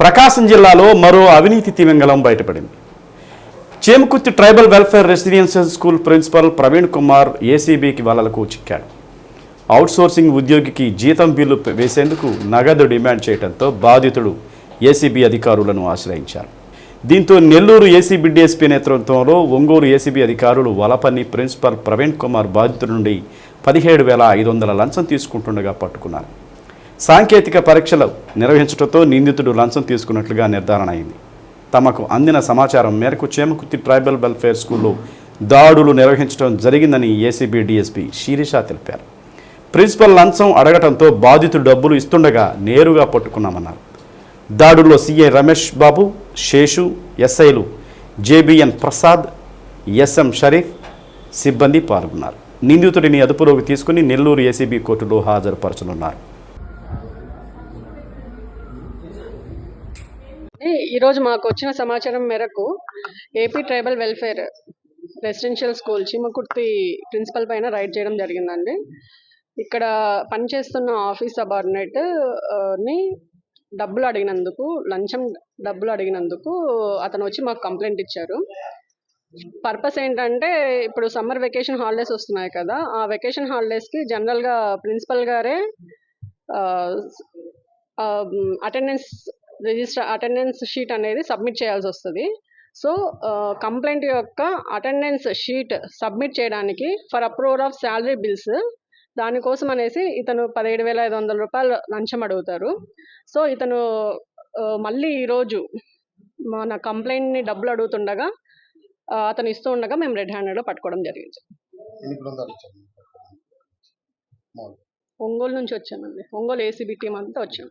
ప్రకాశం జిల్లాలో మరో అవినీతి తిమింగలం బయటపడింది. Chemakurthi tribal welfare residential school principal Praveen Kumar ఏసీబీకి వలలకు చిక్కాడు. అవుట్సోర్సింగ్ ఉద్యోగికి జీతం బిల్లు వేసేందుకు నగదు డిమాండ్ చేయడంతో బాధితుడు ఏసీబీ అధికారులను ఆశ్రయించారు. దీంతో నెల్లూరు ఏసీబీ డిఎస్పీ నేతృత్వంలో ఒంగోలు ఏసీబీ అధికారులు వలపన్ని ప్రిన్సిపల్ ప్రవీణ్ కుమార్ బాధితుడి నుండి పదిహేడు వేల ఐదు వందల లంచం తీసుకుంటుండగా పట్టుకున్నారు. సాంకేతిక పరీక్షలు నిర్వహించడంతో నిందితుడు లంచం తీసుకున్నట్లుగా నిర్ధారణ అయింది. తమకు అందిన సమాచారం మేరకు చేమకుర్తి ట్రైబల్ వెల్ఫేర్ స్కూల్లో దాడులు నిర్వహించడం జరిగిందని ఏసీబీ డీఎస్పీ శిరీష తెలిపారు. ప్రిన్సిపల్ లంచం అడగటంతో బాధితుడు డబ్బులు ఇస్తుండగా నేరుగా పట్టుకున్నామన్నారు. దాడుల్లో సీఐ రమేష్ బాబు శేషు ఎస్ఐలు జేబిఎన్ ప్రసాద్ ఎస్ఎం షరీఫ్ సిబ్బంది పాల్గొన్నారు. నిందితుడిని అదుపులోకి తీసుకుని నెల్లూరు ఏసీబీ కోర్టులో హాజరుపరచనున్నారు. ఈరోజు మాకు వచ్చిన సమాచారం మేరకు AP tribal welfare residential school Chimakurthi principal పైన రైడ్ చేయడం జరిగిందండి. ఇక్కడ పనిచేస్తున్న ఆఫీస్ సబార్డినేట్ని డబ్బులు అడిగినందుకు లంచం డబ్బులు అడిగినందుకు అతను వచ్చి మాకు కంప్లైంట్ ఇచ్చారు. పర్పస్ ఏంటంటే ఇప్పుడు సమ్మర్ వెకేషన్ హాలిడేస్ వస్తున్నాయి కదా ఆ వెకేషన్ హాలిడేస్కి జనరల్గా ప్రిన్సిపల్ గారే అటెండెన్స్ రిజిస్టర్ అటెండెన్స్ షీట్ అనేది సబ్మిట్ చేయాల్సి వస్తుంది. సో కంప్లైంట్ యొక్క అటెండెన్స్ షీట్ సబ్మిట్ చేయడానికి for approval of salary bills దానికోసం అనేసి ఇతను పదిహేడు వేల ఐదు వందల రూపాయలు లంచం అడుగుతారు. సో ఇతను మళ్ళీ ఈరోజు మన కంప్లైంట్ని డబ్బులు అడుగుతుండగా అతను ఇస్తూ ఉండగా మేము రెడ్ హ్యాండెడ్లో పట్టుకోవడం జరిగింది. ఒంగోలు నుంచి వచ్చామండి. ఒంగోలు ఏసీబీ టీం అంతా వచ్చాం.